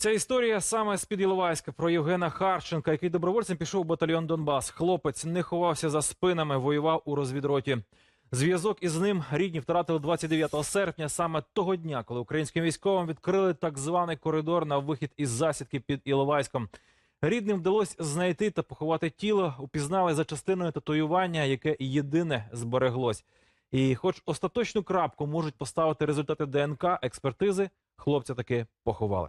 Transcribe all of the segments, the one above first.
Ця історія саме з під Іловайська про Євгена Харченка, який добровольцем пішов у батальйон Донбас. Хлопець не ховався за спинами, воював у розвідроті. Зв'язок із ним рідні втратили 29 серпня, саме того дня, коли українським військовим відкрили так званий коридор на вихід із засідки під Іловайськом. Рідним вдалося знайти та поховати тіло. Упізнали за частиною татуювання, яке єдине збереглось. І, хоч остаточну крапку можуть поставити результати ДНК експертизи, хлопця таки поховали.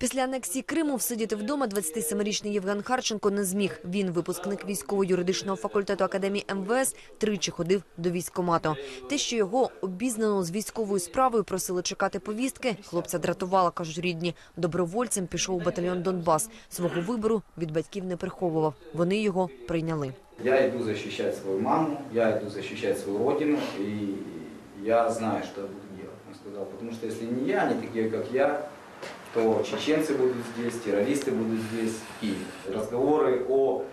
Після анексії Криму всидіти вдома 27-річний Євген Харченко не зміг. Він, випускник військово-юридичного факультету Академії МВС, тричі ходив до військкомату. Те, що його обізнано з військовою справою просили чекати повістки, хлопця дратувала, кажуть рідні. Добровольцем пішов у батальйон Донбас. Свого вибору від батьків не приховував. Вони його прийняли. Я иду защищать свою маму, я иду защищать свою родину, и я знаю, что я буду он сказал. Потому что если не я, они такие, как я, то чеченцы будут здесь, террористы будут здесь. И разговоры о,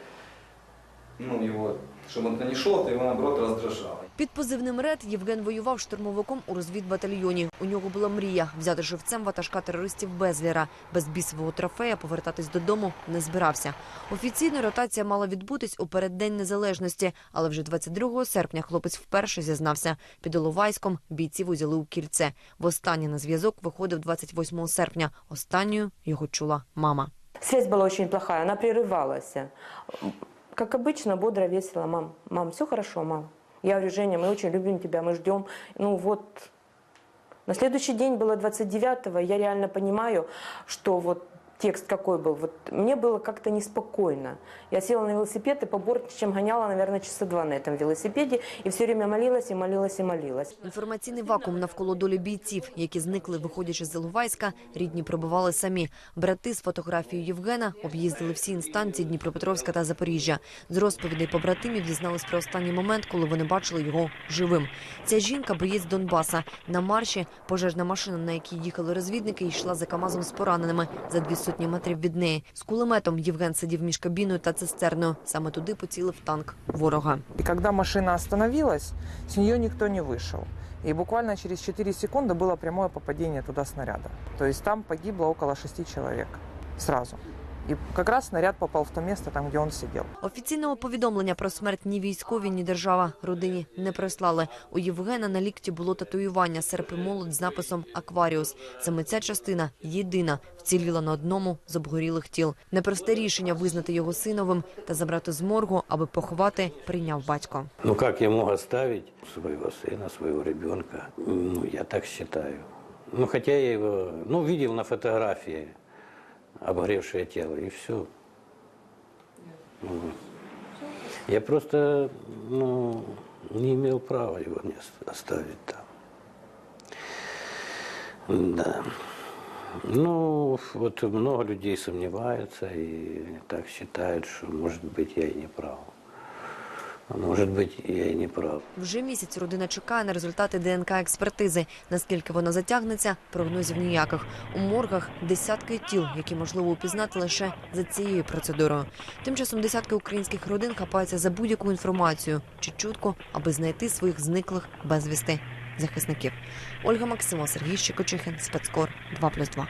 ну, его, чтобы он не шел, то его, наоборот, раздражало. Під позивним «Ред» Євген воював штурмовиком у розвідбатальйоні. У нього була мрія взяти живцем ватажка терористів Безлєра. Без бісового трофея повертатись додому не збирався. Офіційно ротація мала відбутись у переддень незалежності, але вже 22 серпня хлопець вперше зізнався. Під Іловайськом бійців узяли у кільце. Востаннє на зв'язок виходив 28 серпня. Останньою його чула мама. Связь была очень плохая, она прерывалась. Как обычно, бодро, весело. Мам, мам, все хорошо, мам. Я говорю, Женя, мы очень любим тебя, мы ждем. Ну вот, на следующий день было 29-го, я реально понимаю, что вот текст какой был. Вот мне было как-то неспокойно. Я села на велосипед и по Бортничам гоняла, наверное, часа два на этом велосипеде. И все время молилась, и молилась, и молилась. Інформаційний вакуум навколо долі бійців, які зникли, виходячи з Іловайська, рідні пробували самі. Брати з фотографією Євгена об'їздили всі інстанції Дніпропетровська та Запоріжжя. З розповідей побратимів дізнались про останній момент, коли вони бачили його живим. Ця жінка боєць Донбаса. На марші пожежна машина, на якій їхали розвідники, йшла за КАМАЗом з пораненими за дві сотні метрів від неї. З кулеметом Євген сидів між кабіною та цистерною. Саме туди поцілив танк ворога. И когда машина остановилась, с нее никто не вышел. И буквально через 4 секунды было прямое попадение туда снаряда. То есть там погибло около 6 человек сразу. И как раз снаряд попал в то место, там, где он сидел. Офіційного повідомлення про смерть ні військові, ні держава родині не прислали. У Євгена на лікті було татуювання серп і молот з написом Акваріус. Саме ця частина єдина вціліла на одному з обгорілих тіл. Непросте рішення визнати його синовим та забрати з моргу, аби поховати, прийняв батько. Ну как я мог оставить своего сына, своего ребенка? Ну, я так считаю. Ну, хотя я его, ну, видел на фотографии обгоревшее тело, и все. Я просто, ну, не имел права его ост- оставить там. Да. Ну, вот много людей сомневаются и так считают, что, может быть, я и не прав. А может быть, я и не прав. Вже місяць родина чекає на результати ДНК експертизи. Наскільки вона затягнеться, прогнозів ніяких. У моргах десятки тіл, які можливо упізнати лише за цією процедурою. Тим часом десятки українських родин хапаються за будь-яку інформацію чи чутку, аби знайти своїх зниклих безвісти захисників. Ольга Максимова, Сергій Щекочихин, спецкор 2+,2.